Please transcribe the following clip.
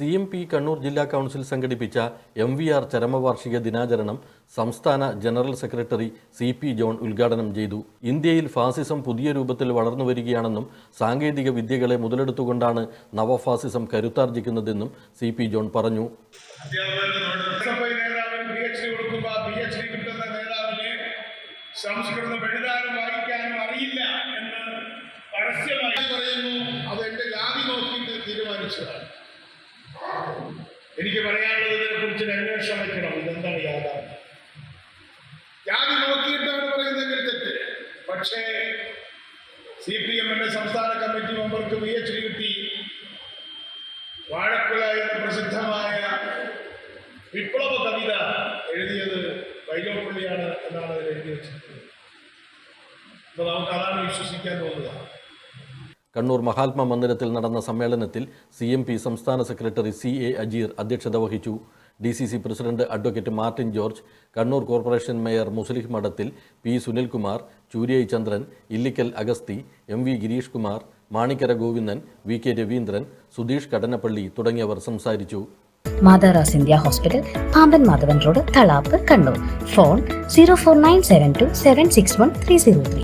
C M P Kannur ജില്ലാ council സംഘടിപ്പിച്ച M V R ചരമവാർഷിക ദിനാചരണം സംസ്ഥാന general secretary C P John ഉദ്ഘാടനം ചെയ്തു. ഇന്ത്യയിൽ ഫാസിസം പുതിയ രൂപത്തിൽ വളർന്നു വരികയാണെന്നും സാങ്കേതിക വിദ്യകളെ മുതലെടുത്തുകൊണ്ടാണ് നവഫാസിസം കരുത്താർജിക്കുന്നതെന്നും സി പി ജോൺ പറഞ്ഞു. അറിയില്ല എന്ന് പറയുന്നു. അത് എന്റെ ജാതി നോക്കിയിട്ട് തീരുമാനിച്ചതാണ്. എനിക്ക് പറയാനുള്ളത് ഇതിനെ കുറിച്ച് അന്വേഷണം വയ്ക്കണം ഇതെന്താണ് യാഥാർത്ഥ്യം? ജാതി നോക്കിയിട്ടാണ് പറയുന്നതെങ്കിൽ തെറ്റ്. പക്ഷേ സി പി എമ്മിന്റെ സംസ്ഥാന കമ്മിറ്റി മെമ്പർക്ക് വി എച്ച് കിട്ടി. വാഴക്കുല എന്ന പ്രസിദ്ധമായ വിപ്ലവ കവിത എഴുതിയത് വൈലോപ്പള്ളിയാണ് എന്നാണ് അതിൽ എഴുതി വെച്ചിട്ടുള്ളത് അപ്പൊ നമുക്ക് അതാണ് വിശ്വസിക്കാൻ തോന്നുക. കണ്ണൂർ മഹാത്മാ മന്ദിരത്തിൽ നടന്ന സമ്മേളനത്തിൽ സി എം പി സംസ്ഥാന സെക്രട്ടറി സി എ അജീർ അധ്യക്ഷത വഹിച്ചു. D C C president advocate Martin George Kannur corporation mayor Muslih Madathil P Sunilkumar ചൂര്യൈ Chandran Illikkal Agasthi M V Girish Kumar Manikkara Govindan V K Raveendran Sudheesh Kadannappalli തുടങ്ങിയവർ സംസാരിച്ചു. Madras India hospital Pamban Madhavan road Thalap Kannur phone zero four nine seven two seven six one three zero three